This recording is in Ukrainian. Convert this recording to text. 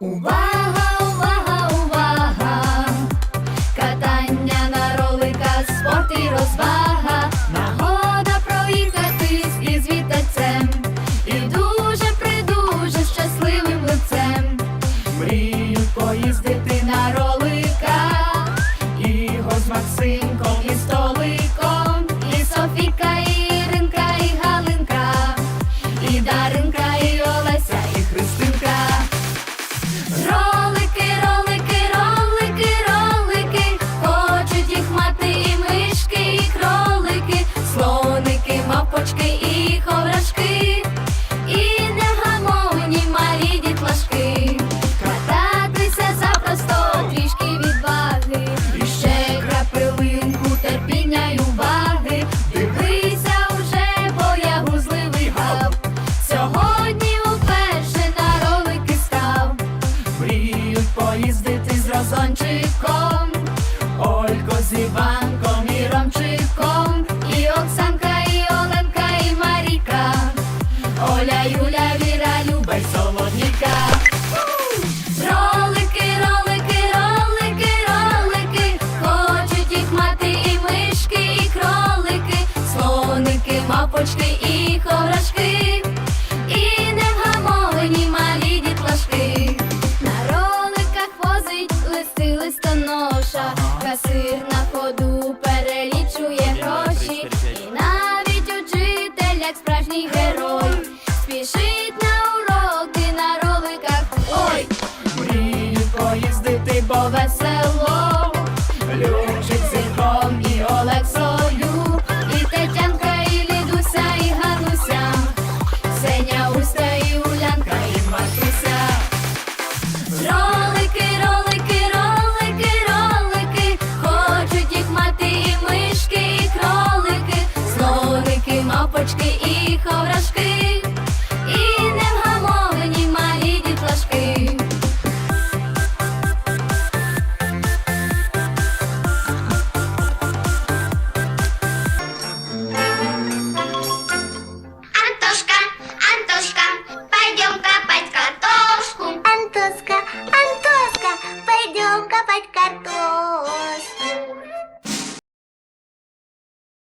Uma... пучки і коврашки, і невгамовані малі дітлашки. На роликах возить листи листоноша, касир на ходу перелічує гроші. І навіть учитель, як справжній герой, спішить на уроки на роликах. Ой, мрію поїздити, бо весело. バイカット。